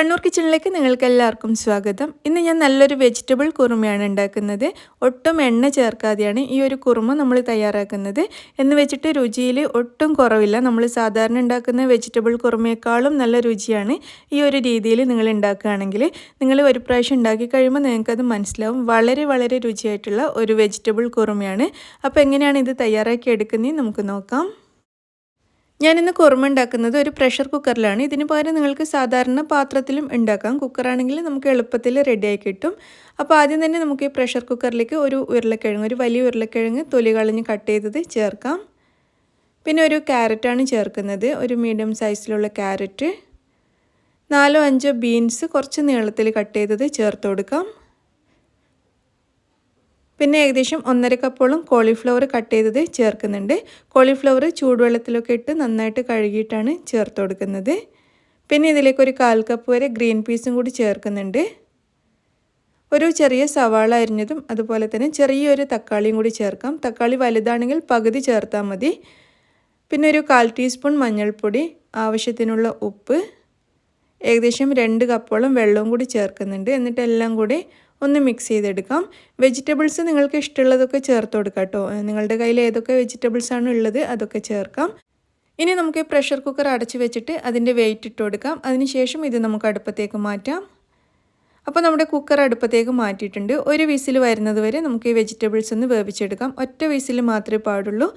കണ്ണൂർ കിച്ചണിലേക്ക് നിങ്ങൾക്ക് എല്ലാവർക്കും സ്വാഗതം. ഇന്ന് ഞാൻ നല്ലൊരു വെജിറ്റബിൾ കുറുമയാണ് ഉണ്ടാക്കുന്നത്. ഒട്ടും എണ്ണ ചേർക്കാതെയാണ് ഈ ഒരു കുറുമ നമ്മൾ തയ്യാറാക്കുന്നത്. എന്ന് വെച്ചിട്ട് രുചിയിൽ ഒട്ടും കുറവില്ല. നമ്മൾ സാധാരണ ഉണ്ടാക്കുന്ന വെജിറ്റബിൾ കുറുമയേക്കാളും നല്ല രുചിയാണ് ഈ ഒരു രീതിയിൽ നിങ്ങൾ ഉണ്ടാക്കുകയാണെങ്കിൽ. നിങ്ങൾ ഒരു പ്രാവശ്യം ഉണ്ടാക്കി കഴിയുമ്പോൾ നിങ്ങൾക്കത് മനസ്സിലാവും. വളരെ വളരെ രുചിയായിട്ടുള്ള ഒരു വെജിറ്റബിൾ കുറുമയാണ്. അപ്പോൾ എങ്ങനെയാണ് ഇത് തയ്യാറാക്കി എടുക്കുന്നത് നമുക്ക് നോക്കാം. ഞാനിന്ന് കുറുമ ഉണ്ടാക്കുന്നത് ഒരു പ്രഷർ കുക്കറിലാണ് ഇതിന് പകരം നിങ്ങൾക്ക് സാധാരണ പാത്രത്തിലും ഉണ്ടാക്കാം. കുക്കറാണെങ്കിൽ നമുക്ക് എളുപ്പത്തിൽ റെഡിയായി കിട്ടും. അപ്പോൾ ആദ്യം തന്നെ നമുക്ക് ഈ പ്രഷർ കുക്കറിലേക്ക് ഒരു ഉരുളക്കിഴങ്ങ് ഒരു വലിയ ഉരുളക്കിഴങ്ങ് തൊലി കളഞ്ഞ് കട്ട് ചെയ്തത് ചേർക്കാം. പിന്നെ ഒരു ക്യാരറ്റാണ് ചേർക്കുന്നത്. ഒരു മീഡിയം സൈസിലുള്ള ക്യാരറ്റ് നാലോ അഞ്ചോ ബീൻസ് കുറച്ച് നീളത്തിൽ കട്ട് ചെയ്തത് ചേർത്ത് കൊടുക്കാം. പിന്നെ ഏകദേശം ഒന്നര കപ്പോളം കോളിഫ്ലവർ കട്ട് ചെയ്തത് ചേർക്കുന്നുണ്ട്. കോളിഫ്ലവർ ചൂടുവെള്ളത്തിലൊക്കെ ഇട്ട് നന്നായിട്ട് കഴുകിയിട്ടാണ് ചേർത്ത് കൊടുക്കുന്നത്. പിന്നെ ഇതിലേക്ക് ഒരു കാൽ കപ്പ് വരെ ഗ്രീൻ പീസും കൂടി ചേർക്കുന്നുണ്ട്. ഒരു ചെറിയ സവാള അരിഞ്ഞതും അതുപോലെ തന്നെ ചെറിയൊരു തക്കാളിയും കൂടി ചേർക്കാം. തക്കാളി വലുതാണെങ്കിൽ പകുതി ചേർത്താൽ മതി. പിന്നെ ഒരു കാൽ ടീസ്പൂൺ മഞ്ഞൾപ്പൊടി ആവശ്യത്തിനുള്ള ഉപ്പ് ഏകദേശം രണ്ട് കപ്പോളം വെള്ളവും കൂടി ചേർക്കുന്നുണ്ട്. എന്നിട്ട് എല്ലാം കൂടി ഒന്ന് മിക്സ് ചെയ്തെടുക്കാം. വെജിറ്റബിൾസ് നിങ്ങൾക്ക് ഇഷ്ടമുള്ളതൊക്കെ ചേർത്ത് കൊടുക്കാം കേട്ടോ നിങ്ങളുടെ കയ്യിൽ ഏതൊക്കെ വെജിറ്റബിൾസ് ആണ് ഉള്ളത് അതൊക്കെ ചേർക്കാം. ഇനി നമുക്ക് പ്രഷർ കുക്കർ അടച്ചു വെച്ചിട്ട് അതിന്റെ വെയിറ്റ് ഇട്ട് കൊടുക്കാം. അതിനുശേഷം ഇത് നമുക്ക് അടുപ്പത്തേക്ക് മാറ്റാം. അപ്പോൾ നമ്മുടെ കുക്കർ അടുപ്പത്തേക്ക് മാറ്റിയിട്ടുണ്ട്. ഒരു വിസിൽ വരുന്നത് വരെ നമുക്ക് ഈ വെജിറ്റബിൾസ് ഒന്ന് വേവിച്ചെടുക്കാം. ഒറ്റ വിസിൽ മാത്രമേ പാടുള്ളൂ.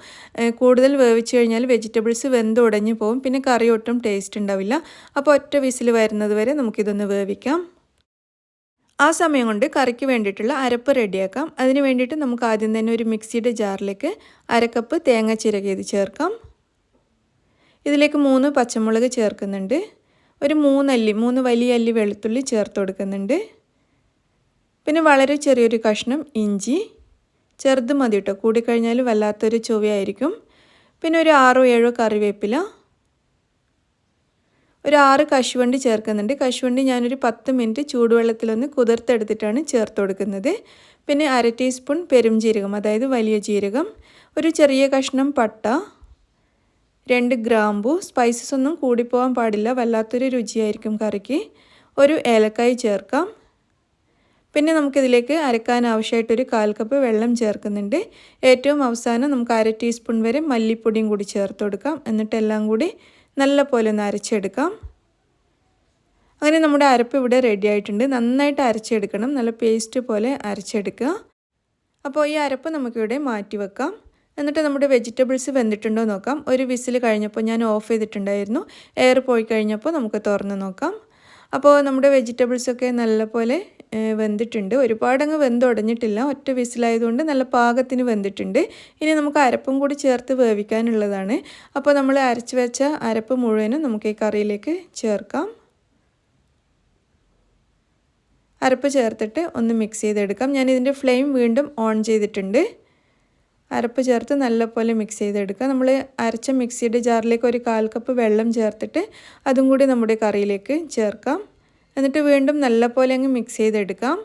കൂടുതൽ വേവിച്ച് കഴിഞ്ഞാൽ വെജിറ്റബിൾസ് വെന്തുടഞ്ഞു പോകും. പിന്നെ കറി ഒട്ടും ടേസ്റ്റ് ഉണ്ടാവില്ല. അപ്പോൾ ഒറ്റ വിസിൽ വരുന്നത് വരെ നമുക്കിതൊന്ന് വേവിക്കാം. ആ സമയം കൊണ്ട് കറിക്ക് വേണ്ടിയിട്ടുള്ള അരപ്പ് റെഡിയാക്കാം. അതിന് വേണ്ടിയിട്ട് നമുക്ക് ആദ്യം തന്നെ ഒരു മിക്സിയുടെ ജാറിലേക്ക് അരക്കപ്പ് തേങ്ങ ചിരകിയത് ചേർക്കാം. ഇതിലേക്ക് മൂന്ന് പച്ചമുളക് ചേർക്കുന്നുണ്ട്. ഒരു മൂന്നല്ലി മൂന്ന് വലിയ അല്ലി വെളുത്തുള്ളി ചേർത്ത് കൊടുക്കുന്നുണ്ട്. പിന്നെ വളരെ ചെറിയൊരു കഷ്ണം ഇഞ്ചി. ചെറുത് മതി കേട്ടോ കൂടിക്കഴിഞ്ഞാൽ വല്ലാത്തൊരു ചൊവ്വയായിരിക്കും. പിന്നെ ഒരു ആറോ ഏഴോ കറിവേപ്പില. ഒരു ആറ് കശുവണ്ടി ചേർക്കുന്നുണ്ട്. കശുവണ്ടി ഞാനൊരു പത്ത് മിനിറ്റ് ചൂടുവെള്ളത്തിലൊന്ന് കുതിർത്തെടുത്തിട്ടാണ് ചേർത്ത് കൊടുക്കുന്നത്. പിന്നെ അര ടീസ്പൂൺ പെരുംജീരകം അതായത് വലിയ ജീരകം ഒരു ചെറിയ കഷ്ണം പട്ട രണ്ട് ഗ്രാമ്പു. സ്പൈസസ് ഒന്നും കൂടിപ്പോകാൻ പാടില്ല വല്ലാത്തൊരു രുചിയായിരിക്കും കറിക്ക്. ഒരു ഏലക്കായ് ചേർക്കാം. പിന്നെ നമുക്കിതിലേക്ക് അരക്കാൻ ആവശ്യമായിട്ടൊരു കാൽ കപ്പ് വെള്ളം ചേർക്കുന്നുണ്ട്. ഏറ്റവും അവസാനം നമുക്ക് അര ടീസ്പൂൺ വരെ മല്ലിപ്പൊടിയും കൂടി ചേർത്ത് കൊടുക്കാം. എന്നിട്ടെല്ലാം കൂടി നല്ല പോലെ ഒന്ന് അരച്ചെടുക്കാം. അങ്ങനെ നമ്മുടെ അരപ്പ് ഇവിടെ റെഡി ആയിട്ടുണ്ട്. നന്നായിട്ട് അരച്ചെടുക്കണം. നല്ല പേസ്റ്റ് പോലെ അരച്ചെടുക്കുക. അപ്പോൾ ഈ അരപ്പ് നമുക്കിവിടെ മാറ്റി വെക്കാം. എന്നിട്ട് നമ്മുടെ വെജിറ്റബിൾസ് വെന്തിട്ടുണ്ടോ നോക്കാം. ഒരു വിസിൽ കഴിഞ്ഞപ്പോൾ ഞാൻ ഓഫ് ചെയ്തിട്ടുണ്ടായിരുന്നു. എയർ പോയി കഴിഞ്ഞപ്പോൾ നമുക്ക് തുറന്ന് നോക്കാം. അപ്പോൾ നമ്മുടെ വെജിറ്റബിൾസൊക്കെ നല്ലപോലെ വെന്തിട്ടുണ്ട്. ഒരുപാടങ്ങ് വെന്തുടഞ്ഞിട്ടില്ല. ഒറ്റ വിസിലായതുകൊണ്ട് നല്ല പാകത്തിന് വെന്തിട്ടുണ്ട്. ഇനി നമുക്ക് അരപ്പും കൂടി ചേർത്ത് വേവിക്കാനുള്ളതാണ്. അപ്പോൾ നമ്മൾ അരച്ച് വെച്ച അരപ്പ് മുഴുവനും നമുക്ക് ഈ കറിയിലേക്ക് ചേർക്കാം. അരപ്പ് ചേർത്തിട്ട് ഒന്ന് മിക്സ് ചെയ്തെടുക്കാം. ഞാൻ ഇതിന്റെ ഫ്ലെയിം വീണ്ടും ഓൺ ചെയ്തിട്ടുണ്ട്. അരപ്പ് ചേർത്ത് നല്ലപോലെ മിക്സ് ചെയ്തെടുക്കുക നമ്മൾ അരച്ച മിക്സിയുടെ ജാറിലേക്ക് ഒരു കാൽ കപ്പ് വെള്ളം ചേർത്തിട്ട് അതും കൂടി നമ്മുടെ കറിയിലേക്ക് ചേർക്കാം. എന്നിട്ട് വീണ്ടും നല്ലപോലെ അങ്ങ് മിക്സ് ചെയ്തെടുക്കാം.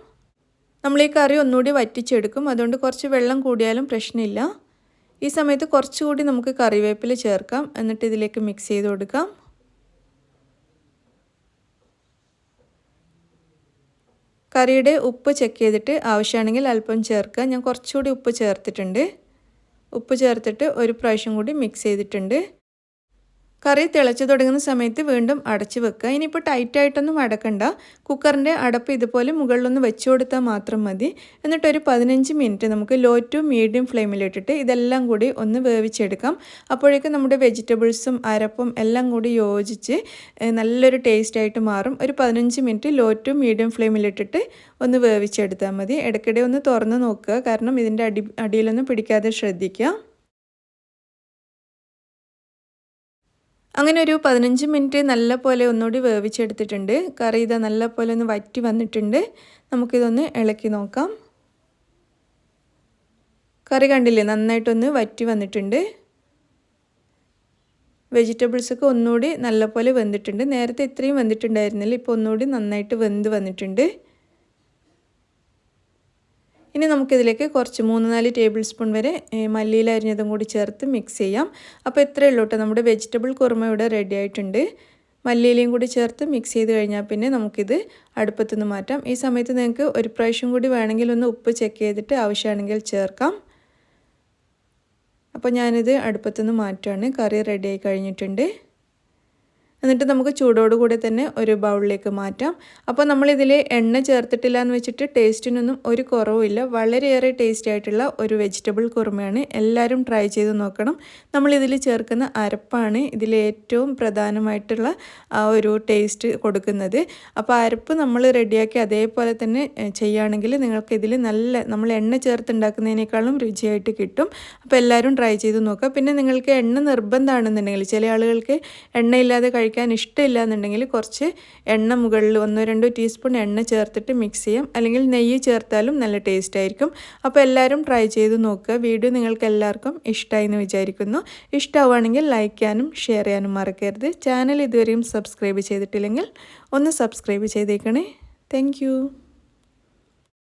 നമ്മൾ ഈ കറി ഒന്നുകൂടി വറ്റിച്ചെടുക്കും. അതുകൊണ്ട് കുറച്ച് വെള്ളം കൂടിയാലും പ്രശ്നമില്ല. ഈ സമയത്ത് കുറച്ചുകൂടി നമുക്ക് കറിവേപ്പില ചേർക്കാം. എന്നിട്ട് ഇതിലേക്ക് മിക്സ് ചെയ്ത് കൊടുക്കാം. കറിയുടെ ഉപ്പ് ചെക്ക് ചെയ്തിട്ട് ആവശ്യമാണെങ്കിൽ അല്പം ചേർക്കുക ഞാൻ കുറച്ചുകൂടി ഉപ്പ് ചേർത്തിട്ടുണ്ട്. ഉപ്പ് ചേർത്തിട്ട് ഒരു പ്രാവശ്യം കൂടി മിക്സ് ചെയ്തിട്ടുണ്ട്. കറി തിളച്ച് തുടങ്ങുന്ന സമയത്ത് വീണ്ടും അടച്ച് വെക്കുക. ഇനിയിപ്പോൾ ടൈറ്റായിട്ടൊന്നും അടക്കണ്ട. കുക്കറിന്റെ അടപ്പ് ഇതുപോലെ മുകളിലൊന്ന് വെച്ച് കൊടുത്താൽ മാത്രം മതി. എന്നിട്ടൊരു പതിനഞ്ച് മിനിറ്റ് നമുക്ക് ലോ ടു മീഡിയം ഫ്ലെയിമിലിട്ടിട്ട് ഇതെല്ലാം കൂടി ഒന്ന് വേവിച്ചെടുക്കാം. അപ്പോഴേക്കും നമ്മുടെ വെജിറ്റബിൾസും അരപ്പും എല്ലാം കൂടി യോജിച്ച് നല്ലൊരു ടേസ്റ്റായിട്ട് മാറും. ഒരു പതിനഞ്ച് മിനിറ്റ് ലോ ടു മീഡിയം ഫ്ലെയിമിലിട്ടിട്ട് ഒന്ന് വേവിച്ചെടുത്താൽ മതി. ഇടയ്ക്കിടെ ഒന്ന് തുറന്ന് നോക്കുക. കാരണം ഇതിന്റെ അടി അടിയിലൊന്നും പിടിക്കാതെ ശ്രദ്ധിക്കുക. അങ്ങനെ ഒരു പതിനഞ്ച് മിനിറ്റ് നല്ല പോലെ ഒന്നുകൂടി വേവിച്ചെടുത്തിട്ടുണ്ട്. കറി ഇതാ നല്ല പോലെ ഒന്ന് വറ്റി വന്നിട്ടുണ്ട്. നമുക്കിതൊന്ന് ഇളക്കി നോക്കാം. കറി കണ്ടില്ലേ നന്നായിട്ടൊന്ന് വറ്റി വന്നിട്ടുണ്ട്. വെജിറ്റബിൾസൊക്കെ ഒന്നുകൂടി നല്ലപോലെ വെന്തിട്ടുണ്ട്. നേരത്തെ ഇത്രയും വെന്തിട്ടുണ്ടായിരുന്നില്ല ഇപ്പോൾ ഒന്നുകൂടി നന്നായിട്ട് വെന്ത് വന്നിട്ടുണ്ട്. ഇനി നമുക്കിതിലേക്ക് കുറച്ച് മൂന്ന് നാല് ടേബിൾ സ്പൂൺ വരെ മല്ലിയില അരിഞ്ഞതും കൂടി ചേർത്ത് മിക്സ് ചെയ്യാം. അപ്പോൾ ഇത്രയേ ഉള്ളൂ കേട്ടോ. നമ്മുടെ വെജിറ്റബിൾ കുറുമ ഇവിടെ റെഡി ആയിട്ടുണ്ട്. മല്ലിയിലയും കൂടി ചേർത്ത് മിക്സ് ചെയ്ത് കഴിഞ്ഞാൽ പിന്നെ നമുക്കിത് അടുപ്പത്തു നിന്ന് മാറ്റാം. ഈ സമയത്ത് നിങ്ങൾക്ക് ഒരു പ്രാവശ്യം കൂടി വേണമെങ്കിൽ ഒന്ന് ഉപ്പ് ചെക്ക് ചെയ്തിട്ട് ആവശ്യമാണെങ്കിൽ ചേർക്കാം. അപ്പോൾ ഞാനിത് അടുപ്പത്തുനിന്ന് മാറ്റുകയാണ് കറി റെഡിയായി കഴിഞ്ഞിട്ടുണ്ട്. എന്നിട്ട് നമുക്ക് ചൂടോടുകൂടി തന്നെ ഒരു ബൗളിലേക്ക് മാറ്റാം. അപ്പോൾ നമ്മളിതിൽ എണ്ണ ചേർത്തിട്ടില്ല എന്ന് വെച്ചിട്ട് ടേസ്റ്റിനൊന്നും ഒരു കുറവുമില്ല. വളരെയേറെ ടേസ്റ്റി ആയിട്ടുള്ള ഒരു വെജിറ്റബിൾ കുറുമയാണ്. എല്ലാവരും ട്രൈ ചെയ്ത് നോക്കണം. നമ്മളിതിൽ ചേർക്കുന്ന അരപ്പാണ് ഇതിൽ ഏറ്റവും പ്രധാനമായിട്ടുള്ള ആ ഒരു ടേസ്റ്റ് കൊടുക്കുന്നത്. അപ്പോൾ അരപ്പ് നമ്മൾ റെഡിയാക്കി അതേപോലെ തന്നെ ചെയ്യുകയാണെങ്കിൽ നിങ്ങൾക്ക് ഇതിൽ നല്ല നമ്മൾ എണ്ണ ചേർത്തുണ്ടാക്കുന്നതിനേക്കാളും രുചിയായിട്ട് കിട്ടും. അപ്പോൾ എല്ലാവരും ട്രൈ ചെയ്ത് നോക്കുക. പിന്നെ നിങ്ങൾക്ക് എണ്ണ നിർബന്ധമാണെന്നുണ്ടെങ്കിൽ ചില ആളുകൾക്ക് എണ്ണയില്ലാതെ കഴിക്കാൻ ഇഷ്ടമില്ല എന്നുണ്ടെങ്കിൽ കുറച്ച് എണ്ണ മുകളിൽ ഒന്നോ രണ്ടോ ടീസ്പൂൺ എണ്ണ ചേർത്തിട്ട് മിക്സ് ചെയ്യാം. അല്ലെങ്കിൽ നെയ്യ് ചേർത്താലും നല്ല ടേസ്റ്റ് ആയിരിക്കും. അപ്പോൾ എല്ലാവരും ട്രൈ ചെയ്ത് നോക്കുക. വീഡിയോ നിങ്ങൾക്ക് എല്ലാവർക്കും ഇഷ്ടമായി എന്ന് വിചാരിക്കുന്നു. ഇഷ്ടമാവുകയാണെങ്കിൽ ലൈക്ക് ചെയ്യാനും ഷെയർ ചെയ്യാനും മറക്കരുത്. ചാനൽ ഇതുവരെയും സബ്സ്ക്രൈബ് ചെയ്തിട്ടില്ലെങ്കിൽ ഒന്ന് സബ്സ്ക്രൈബ് ചെയ്തേക്കണേ. താങ്ക്